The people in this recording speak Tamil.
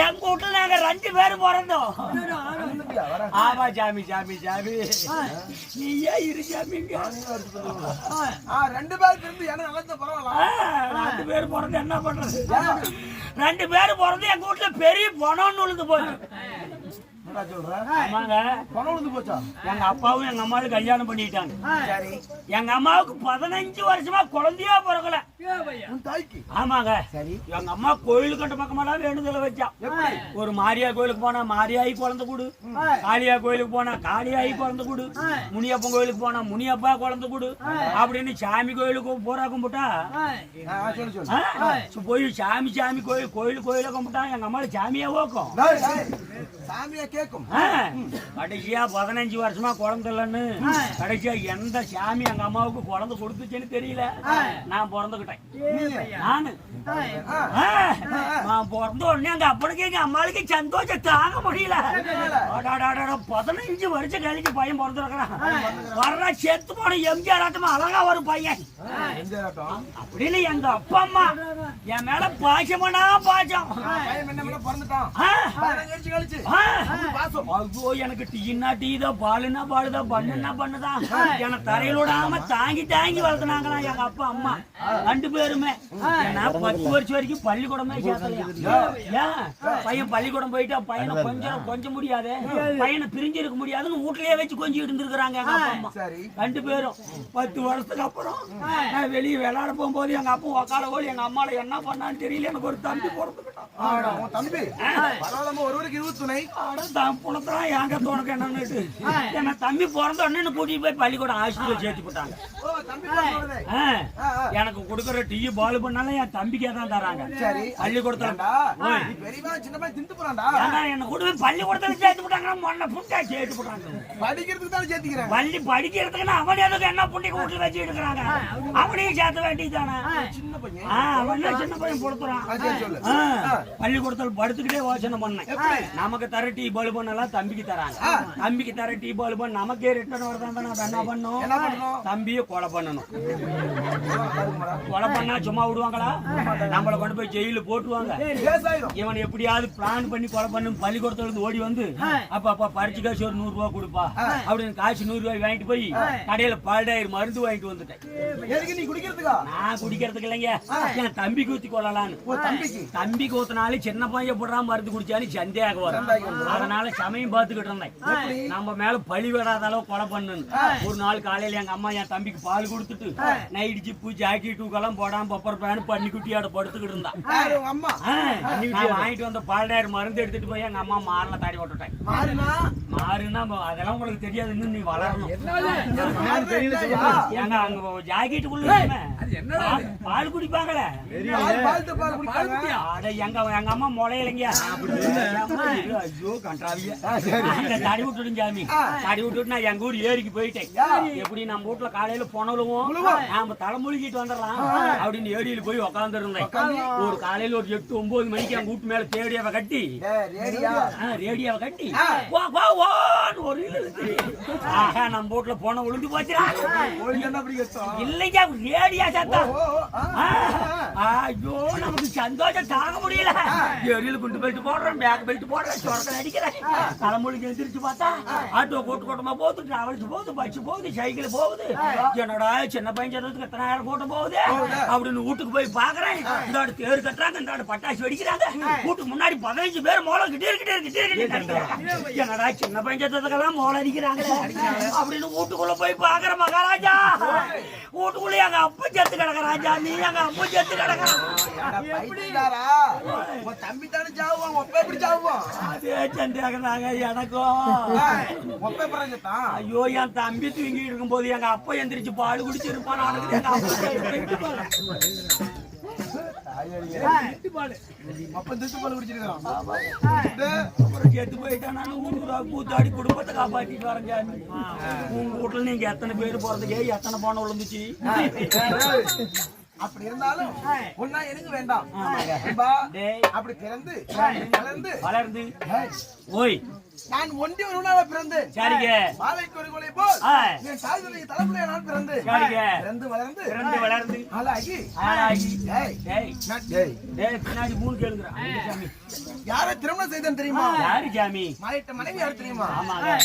எங்க வீட்டுல நாங்க ரெண்டு பேரும் பிறந்தோம். வந்துட்டியா? வரேன். ஆமா சாமி சாமி சாமி நீ ஏன் இரு ஆ, ரெண்டு பேருக்கு இருந்து எனக்கு நல்லது பரவாயில்ல ரெண்டு பேரும் பிறந்து என்ன பண்றது? ரெண்டு பேரும் பிறந்து எங்க வீட்டுல பெரிய பணம்னு விழுந்து போச்சு. என்னடா சொல்ற? ஆமாங்க. பணம் விழுந்து போச்சா? எங்க அப்பாவும் எங்க அம்மாவும் கல்யாணம் பண்ணிட்டாங்க. சரி. எங்க அம்மாவுக்கு பதினஞ்சு வருஷமா குழந்தையா பிறக்கல. உன் தாய்க்கு? ஆமாங்க. சரி. எங்க அம்மா கோயிலுக்கு கட்ட பக்கமெல்லாம் வேண்டுதல வச்சா. எப்படி? ஒரு மாரியா கோயிலுக்கு போனா மாரியாயி குழந்தை கூடு. காளியா கோயிலுக்கு போனா காளியாயி குழந்தை கூடு. முனியப்பன் கோயிலுக்கு போனா முனியப்பா குழந்தை கூடு. அப்படின்னு சாமி கோயிலுக்கு பூரா கும்பிட்டா? போய் சாமி சாமி கோயில் கோயில் கோயில கும்பிட்டா எங்க அம்மால சாமியா ஓக்கும்? சாமியா கேக்கும் ஆ, கடைசியா பதினஞ்சு வருஷமா குழந்தை இல்லைன்னு கடைசியா எந்த சாமி எங்க அம்மாவுக்கு குழந்தை கொடுத்துச்சுன்னு தெரியல. நான் பிறந்துகிட்டேன். நானு. நான் பிறந்த உடனே எங்க அப்பனுக்கு எங்க அம்மாளுக்கு சந்தோஷம் தாங்க முடியல. பதினஞ்சு வருஷம் கழிச்சு பையன் பிறந்திருக்கிறான். வர்ற செத்து போன எம்ஜிஆர் ஆட்டமா அழகா ஒரு பையன். அப்படின்னு எங்க அப்பா அம்மா என் மேல பாசமானா பாசம். எனக்கு டீனா டீ தான் பாலுனா பாலுதான் பண்ணுனா பண்ணுதான் எனக்கு தரையில விடாம தாங்கி தாங்கி வளர்த்துனாங்களா எங்க அப்பா அம்மா? ரெண்டு பேருமே. நான் பத்து வருஷம் வரைக்கும் பள்ளிக்கூடமே சேர்த்தலையா? ஏன் பையன் பள்ளிக்கூடம் போயிட்டா பையனை கொஞ்சம் கொஞ்சம் முடியாது. பையனை பிரிஞ்சு இருக்க முடியாதுன்னு வீட்லயே வச்சு கொஞ்சம் இருந்திருக்கிறாங்க எங்க அப்பா அம்மா. சரி. ரெண்டு பேரும். பத்து வருஷத்துக்கு அப்புறம் நான் வெளியே விளையாட போகும்போது எங்க அப்பா உக்கால ஓடி எங்க அம்மால என்ன பண்ணான்னு தெரியல எனக்கு ஒரு தம்பி பிறந்துக்கிட்டான் தம்பி? ஒருவருக்கு இருபது துணை. அட தான் புணத்தெல்லாம் ஏங்க தோணுக்கு என்னன்னுட்டு என்ன தம்பி பிறந்த உடனே என்னை கூட்டிட்டு போய் பள்ளிக்கூடம் ஹாஸ்டல் சேர்த்து போட்டாங்க எனக்கு கொடுக்குற டீ பால் பண்ணாலும் என் தம்பிக்கே தான் தராங்க. சரி. பள்ளிக்கூடத்துல ஏண்டா, நீ பெரியவா சின்ன பையன் திண்டு போறான்டா ஏன்னா என்ன கொண்டு போய் பள்ளிக்கூடத்துல சேர்த்து போட்டாங்க மொன்ன புண்டா சேர்த்து போட்டாங்க படிக்கிறதுக்கு தான் சேர்த்துக்கிறேன். பள்ளி படிக்கிறதுக்குன்னு அவன் எதுக்கு என்ன புண்டி வீட்டுல வச்சு எடுக்கிறாங்க? அவனையும் சேர்த்த வேண்டியதானே சின்ன பையன். அவன் சின்ன பையன் கொடுத்துறான் ஆ, சரி சொல்லு. ஆ, பள்ளிக்கூடத்துல படுத்துக்கிட்டே யோசனை பண்ணேன். நமக்கு தர டீ பால் பண்ணலாம் தம்பிக்கு தராங்க. தம்பிக்கு தர டீ பால் பண்ண நமக்கே ரிட்டர்ன் வரதான் நம்ம என்ன பண்ணணும் தம்பியை கொலை பண்ணணும். கொலை பண்ணா சும்மா விடுவாங்களா? நம்மள கொண்டு போய் ஜெயில போட்டுருவாங்க. கேசாயிரும். இவன் எப்படியாவது பிளான் பண்ணி கொலை பண்ணு. பள்ளிக்கூடத்துல இருந்து ஓடி வந்து அப்ப அப்ப பறிச்சு காசு ஒரு நூறு ரூபாய் கொடுப்பா. அப்படின்னு காசு நூறு ரூபாய் வாங்கிட்டு போய் கடையில பால்டாயிரம் மருந்து வாங்கிட்டு வந்துட்டேன். நீ குடிக்கிறதுக்கா? நான் குடிக்கிறதுக்கு இல்லைங்க. என் தம்பிக்கு ஊத்தி கொள்ளலான்னு. தம்பிக்கு? ஊத்தினாலும் சின்ன பையன் போடுறா மருந்து குடிச்சாலும் சந்தேகம் வரும். அதனால சமயம் பார்த்துக்கிட்டு இருந்தேன். நம்ம மேல பழி விடாத அளவு கொலை பண்ணணும் ஒரு நாள் காலையில எங்க அம்மா என் தம்பிக்கு பால் கொடுத்துட்டு நைட் ஜிப்பு ஜாக்கெட் டூக்கெல்லாம் போடாம பப்பர் பேன் பண்ணி குட்டியாட படுத்துக்கிட்டு இருந்தா. அம்மா. நான் வாங்கிட்டு வந்த பால்டாயர் மருந்து எடுத்துட்டு போய் எங்க அம்மா மாறல தாடி விட்டுட்டேன் மாறுனா அதெல்லாம் உங்களுக்கு தெரியாது இன்னும் நீ வளரணும்? ஏங்க அங்க ஜாக்கெட்டுக்குள்ள பால் பால் குடிப்பாங்களே? பால் பால். அட எங்க எங்க அம்மா முளையலைங்க. ஐயோ கன்றாவிய தடி விட்டுடும் சாமி. தடி விட்டுட்டு நான் எங்க ஊர் ஏரிக்கு போயிட்டேன். எப்படி நம்ம வீட்டுல காலையில போனவளும் நாம தலைமொழிக்கிட்டு வந்துடலாம். அப்படின்னு ஏரியில போய் உக்காந்து. இருந்தேன் ஒரு காலையில ஒரு எட்டு ஒன்பது மணிக்கு எங்க வீட்டு மேல தேடியாவை கட்டி. ரேடியோவை கட்டி. ஒரு. ஆஹா நம்ம வீட்டுல போன போச்சுடா. கஷ்டம்? இல்லைங்க ரேடியா. ஆ, ஐயோ நமக்கு சந்தோஷம் தாங்க முடியல. எரியில குண்டு பெல்ட் போடுறேன் பேக் பெல்ட் போடுறேன் சொரக்கல் அடிக்கிறேன். தலைமொழிக்கு எந்திரிச்சு பார்த்தா ஆட்டோ கூட்டு கூட்டமா போகுது டிராவல்ஸ் போகுது பஸ் போகுது சைக்கிள் போகுது. என்னடா சின்ன பையன் சேர்ந்ததுக்கு எத்தனாயிரம் கூட்டம் போகுது? அப்படின்னு வீட்டுக்கு போய் பாக்குறேன். இந்த ஆடு தேர் கட்டுறாங்க இந்த ஆடு பட்டாசு வெடிக்கிறாங்க. வீட்டுக்கு முன்னாடி பதினஞ்சு பேர் மோளம் கிட்டே கிட்டே கிட்டே கிட்டே என்னடா சின்ன பையன் சேர்ந்ததுக்கெல்லாம் மோளம் அடிக்கிறாங்க. அப்படின்னு வீட்டுக்குள்ள போய் பாக்குற மகாராஜா. வீட்டுக்குள்ள எங்க அப்பா செத்து கிடக்க ராஜா. நீ எங்க அப்பா செத்து தம்பி தானே எப்படி சாவுவான்? அதே சந்தேகதாங்க எனக்கும்? ஐயோ என் தம்பி தூங்கி இருக்கும்போது எங்க அப்பா எந்திரிச்சு பால் குடிச்சிருப்பான் கூத்தாடி குடும்பத்தை காப்பாத்திட்டு சாமி உங்க வீட்டுல நீங்க எத்தனை பேர் போறதுக்கே? எத்தனை பணம் விழுந்துச்சு? அப்படி இருந்தாலும் ஒன்னா எனக்கு வேண்டாம். அப்படி பிறந்து வளர்ந்து. வளர்ந்து ஓய். நான் ஒண்டி ஒருவனாக பிறந்து. சரிங்க. மாலைக்கு ஒரு கொலை போல். என் தாய்தலை தலைமுறையை நான் பிறந்து. சரிங்க. பிறந்து வளர்ந்து. பிறந்து வளர்ந்து. ஆளாகி ஆளாகி டேய். டேய், டேய் பின்னாடி மூணு கேளுங்கடா சாமி. யாரை திருமணம் செய்தேன் தெரியுமா? யாரு சாமி? மாலையிட்ட மனைவி யார் தெரியுமா? ஆமாங்க.